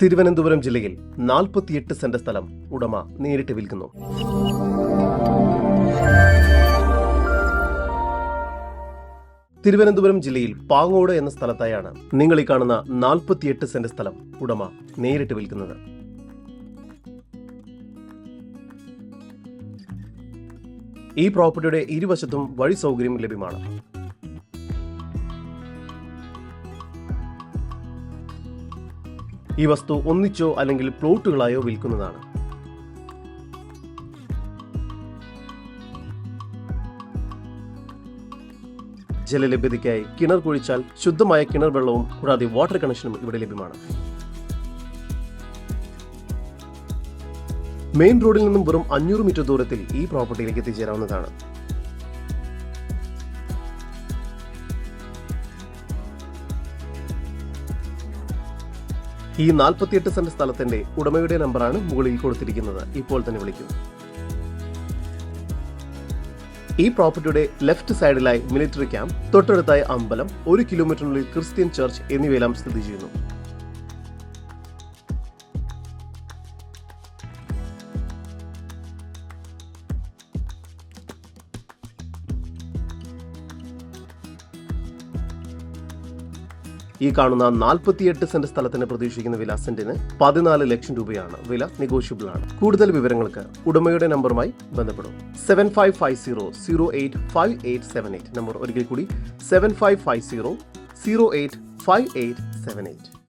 തിരുവനന്തപുരം ജില്ലയിൽ നാൽപ്പത്തിയെട്ട് സെന്റ് സ്ഥലം ഉടമ നേരിട്ട് വിൽക്കുന്നു. തിരുവനന്തപുരം ജില്ലയിൽ പാങ്ങോട് എന്ന സ്ഥലത്തായാണ് നിങ്ങൾ ഈ കാണുന്ന നാൽപ്പത്തിയെട്ട് സെന്റ് സ്ഥലം ഉടമ നേരിട്ട് വിൽക്കുന്നത്. ഈ പ്രോപ്പർട്ടിയുടെ ഇരുവശത്തും വഴി സൗകര്യം ലഭ്യമാണ്. ഈ വസ്തു ഒന്നിച്ചോ അല്ലെങ്കിൽ പ്ലോട്ടുകളായോ വിൽക്കുന്നതാണ്. ജലലഭ്യതയ്ക്കായി കിണർ കുഴിച്ചാൽ ശുദ്ധമായ കിണർ വെള്ളവും കൂടാതെ വാട്ടർ കണക്ഷനും ഇവിടെ ലഭ്യമാണ്. മെയിൻ റോഡിൽ നിന്നും വെറും അഞ്ഞൂറ് മീറ്റർ ദൂരത്തിൽ ഈ പ്രോപ്പർട്ടിയിലേക്ക് എത്തിച്ചേരാവുന്നതാണ്. ഈ നാൽപ്പത്തിയെട്ട് സെന്റ് സ്ഥലത്തിന്റെ ഉടമയുടെ നമ്പറാണ് മുകളിൽ കൊടുത്തിരിക്കുന്നത്. ഇപ്പോൾ തന്നെ വിളിക്കും. ഈ പ്രോപ്പർട്ടിയുടെ ലെഫ്റ്റ് സൈഡിലായി മിലിറ്ററി ക്യാമ്പ് തൊട്ടടുത്തായി അമ്പലം ഒരു കിലോമീറ്ററിനുള്ളിൽ ക്രിസ്ത്യൻ ചർച്ച് എന്നിവയെല്ലാം സ്ഥിതി ചെയ്യുന്നു. ഈ കാണുന്ന നാൽപ്പത്തിയെട്ട് സെന്റ് സ്ഥലത്തിന് പ്രതീക്ഷിക്കുന്ന വില സെന്റിന് പതിനാല് ലക്ഷം രൂപയാണ്. വില നെഗോഷ്യബിൾ ആണ് കൂടുതൽ വിവരങ്ങൾക്ക് ഉടമയുടെ നമ്പറുമായി ബന്ധപ്പെടും. Seven five five zero zero eight five eight seven eight. Number ഒരിക്കൽ കൂടി seven five five zero zero eight five eight seven eight.